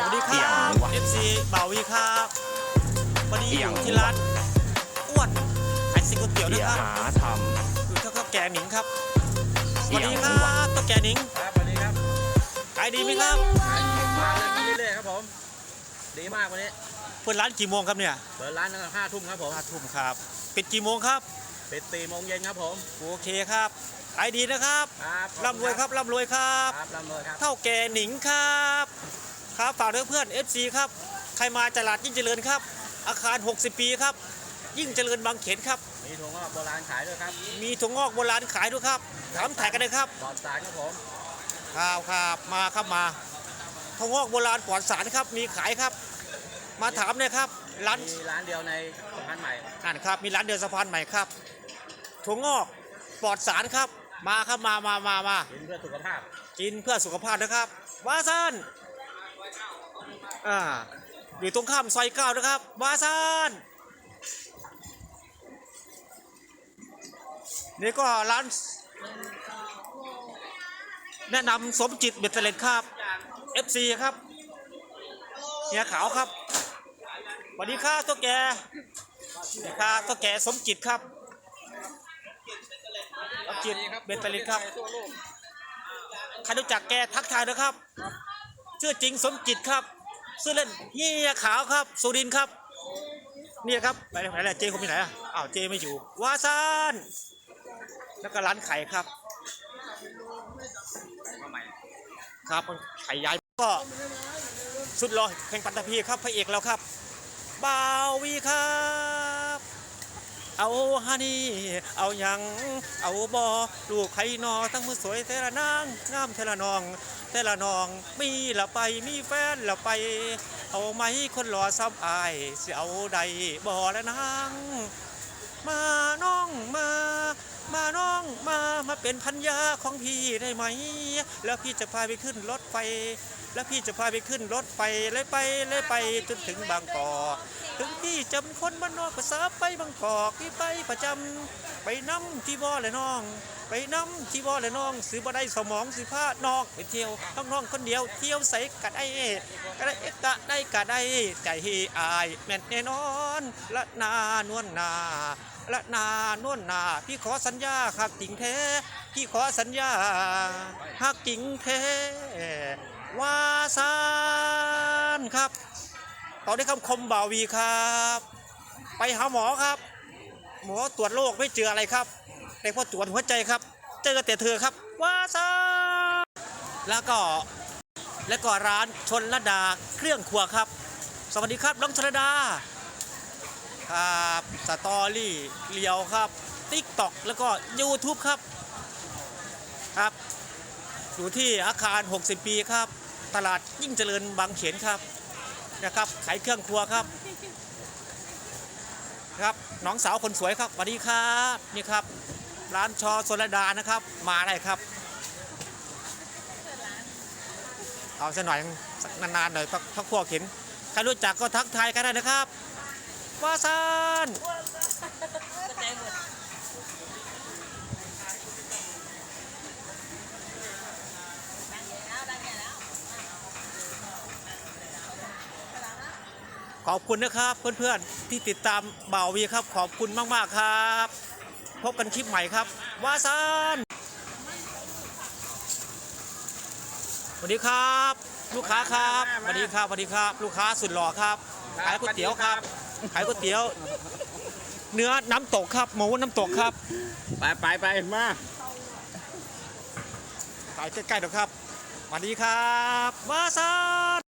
สวัสดีคเอี่รัยบงวะ FC บ่าววีครับวันนี้อเอี่ยงยู่ที่ร้านอ้วนขายซิงก๋วยเตี๋ยวนะเดี๋ยวครับหาทอยู่เท่ากับแกหนิงครับสเอี่วัสยงดีครัวะบตัวแกหนิงครับสวัสดีครับขายดีไหมครับมาเรื่อยๆครับผมดีมากวันนี้เปิดร้านกี่โมงครับเนี่ยเปิดร้านตั้งแต่ห้าทุ่มครับผมห้าทุ่มครับปิดกี่โมงครับปิดสี่โมงเย็นครับผมโอเคครับขายดีนะครับครับขอณร่ำรวยครับร่ำรวยครับครับร่ำรวยครับ เท่าแก่หนิงครับ ครับฝากด้วยเพื่อน FC ครับ ใครมาตลาดยิ่งเจริญครับ อาคาร 60 ปีครับ ยิ่งเจริญบางเขนครับ มีถุงก็โบราณขายด้วยครับมีถั่วงอกโบราณขายด้วยครับถามถ่ายกันเลยครับปลอดสารครับผมครับครับมาครับมาถั่วงอกโบราณปลอดสารครับ มีขายครับ มาถามเลยครับร้านมีร้านเดียวในสะพานใหม่อ่านครับมีร้านเดินสะพานใหม่ครับถั่วงอกปลอดสารครับ มาครับมามามามากินเพื่อสุขภาพ กินเพื่อสุขภาพนะครับวาซัน อ่าอยู่ตรงข้ามซอยเก้านะครับวาซันนี่ก็ร้านแนะนำสมจิตเบ็ดเตล็ดครับ FC ครับเฮียขาวครับสวัสดีครับตัวแกสวัสดีครับตัวแกสมจิตครับสมจิตเบ็ดเตล็ดครับใครรู้จักแกทักทายนะครับ ชื่อจริงสมจิตครับชื่อเล่นเฮียขาวครับ สุรินครับ เนี่ยครับไปไหนล่ะเจคงไปไหนอะอ้าวเจไม่อยู่วาซานแล้วก็ร้านไข่ครับครับไข่ย้ายก็สุดรอแข่งปัตตภีครับพระเอกแล้วครับ บาวีครับ เอาฮานี่เอาหยัง เอาบอลูกไข่นอทั้งมือสวยแต่ละนางงามแต่ละนองแต่ละนองมีละไปมีแฟนละไป เอาไหมคนรอซ้ำอายสิเอาใดบ่ละนางมาน้องมา มาน้องมามาเป็นพันยาของพี่ได้ไหม แล้วพี่จะพาไปขึ้นรถไฟ แล้วพี่จะพาไปขึ้นรถไฟเลยไปเลยไปจนถึงบางกอกถึงพี่จำคนบ้านนอกภาษาไปบางกอกพี่ไปประจำไปน้ำที่บ่อเลยน้อง ไปน้ำที่บ่อเลยน้องซื้อบ่ได้สมองสิผ้านอกไปเที่ยวต้องน้องคนเดียวเที่ยวใส่กะได้กะได้กะได้กะได้ใจอายแม่นแน่นอนละนานวลนาละนานวลนา พี่ขอสัญญาหักจริงแท้ พี่ขอสัญญาหักจริงแท้ วาซานครับ ตอนนี้คำคมบ่าวีครับ ไปหาหมอครับ หมอตรวจโรคไม่เจออะไรครับ แต่พอตรวจหัวใจครับ เจอแต่เธอครับวาซานแล้วก็แล้วก็ร้านชนระดาเครื่องครัวครับ สวัสดีครับน้องชนระดาครับสตอรี่เลียวครับติ๊กต็อกแล้วก็ YouTube ครับ ครับ อยู่ที่อาคาร 60 ปีครับ ตลาดยิ่งเจริญบางเขนครับนะครับขายเครื่องครัวครับครับน้องสาวคนสวยครับสวัสดีครับนี่ครับ ร้านชอโซลดานะครับ มาได้ครับ เอาสักหน่อยสักนานๆหน่อยพักพักพวกเห็นใครรู้จักก็ทักทายกันได้นะครับวาซาน ขอบคุณนะครับเพื่อนๆที่ติดตามบ่าววีครับ ขอบคุณมากๆครับ พบกันคลิปใหม่ครับวาซานสวัสดีครับ ลูกค้าครับสวัสดีครับสวัสดีครับ ลูกค้าสุดหล่อครับขายก๋วยเตี๋ยวครับขายก๋วยเตี๋ยว เนื้อน้ำตกครับหมูน้ำตกครับ ไปไปไปมาขายใกล้ๆเดี๋ยวครับสวัสดีครับวาซาน